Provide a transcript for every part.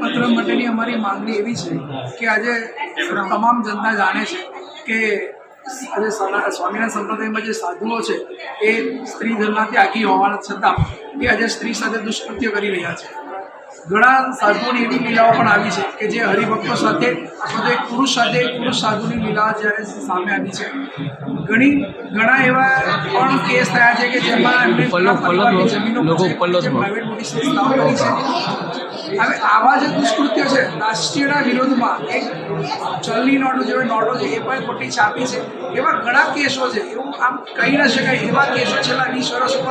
પત્ર માટેની અમારી માંગણી એવી છે કે આજે તમામ જનતા જાણે છે કે આજે સ્વામિનારાયણ સંપ્રદાયમાં જે સાધુઓ છે, એ સ્ત્રી ધર્મના ત્યાગી હોવાના છતાં એ આજે સ્ત્રી સાથે દુષ્કૃત્ય કરી રહ્યા છે. ઘણા સાધુઓની એવી લીલાઓ પણ આવી છે કે જે હરિભક્તો સાથે અથવા તો એક પુરુષ સાથે પુરુષ સાધુની લીલા જ્યારે સામે આવી છે. ઘણી ઘણા એવા પણ કેસ થયા છે કે જેમાં. પ્રાઇવેટ મોટી સંસ્થાઓ કરી છે. હવે આવા જે દુષ્કૃત્ય છે રાષ્ટ્રીયના વિરોધમાં એક ચલની નોટો જેવી નોટો છે એ પણ ખોટી છાપી છે. એવા ઘણા કેસો છે એવું આમ કહી ન શકાય એવા કેસો છેલ્લા વીસ વર્ષ ઉપર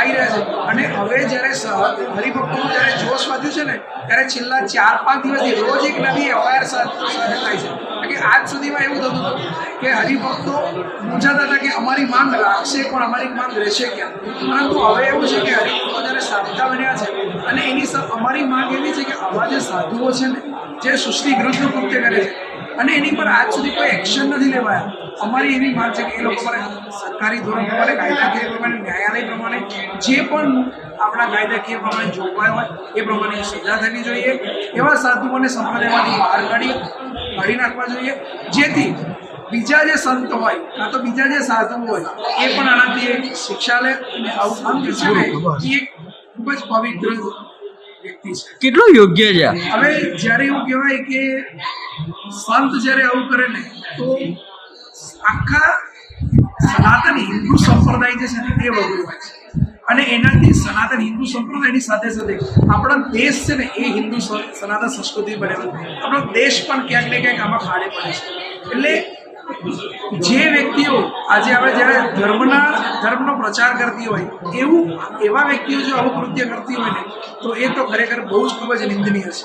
આવી રહ્યા છે. અને હવે જ્યારે હરિભક્તોનું જ્યારે જોશ વધ્યું છે ને, ત્યારે છેલ્લા ચાર, પાંચ દિવસથી રોજ એક નવી એફઆઈઆર થાય છે. કે આજ સુધીમાં એવું થતું હતું કે હરિભક્તો મૂંઝાતા હતા કે અમારી માંગ રાખશે પણ અમારી માંગ રહેશે ક્યાં? પરંતુ હવે એવું છે કે હરિભક્તો જ્યારે સાધતા બન્યા છે અને એની અમારી માંગ એવી છે કે આવા જે સાધુઓ છે ને, જે સૃષ્ટિ વિરુદ્ધનું કૃત્ય કરે છે અને એની પર આજ સુધી કોઈ એક્શન નથી લેવાયા અમારી એવી માંગ છે કે એ લોકો સરકારી ધોરણ પ્રમાણે કાયદાકીય પ્રમાણે ન્યાયાલય પ્રમાણે જે પણ આપણા કાયદાકીય પ્રમાણે જોગવાઈ હોય એ પ્રમાણે સજા થવી જોઈએ. એવા સાધુઓને સંપ્રદાયમાંથી બહાર કાઢી કાઢી નાખવા જોઈએ. જેથી બીજા જે સંત હોય કાં તો બીજા જે સાધુ હોય એ પણ આનાથી એક શિક્ષા લે અને આવું જે છે એ એક ખૂબ જ પવિત્ર વ્યક્તિ છે. કેટલું યોગ્ય છે? હવે જ્યારે એવું કહેવાય કે સંત જ્યારે આવું કરે ને તો આખા સનાતન હિન્દુ સંપ્રદાય જે છે તે હોય છે. અને એનાથી સનાતન હિન્દુ સંપ્રદાયની સાથે સાથે આપણો દેશ છે ને એ હિન્દુ સનાતન સંસ્કૃતિ બનેલો. આપણો દેશ પણ ક્યાંક ને ક્યાંક આમાં ખાડે પડે છે. એટલે જે વ્યક્તિઓ આજે આપણે જ્યારે ધર્મના, ધર્મનો પ્રચાર કરતી હોય, એવું, એવા વ્યક્તિઓ જો આવું કૃત્ય કરતી હોય ને, તો એ તો ખરેખર બહુ જ ખૂબ જ નિંદનીય છે.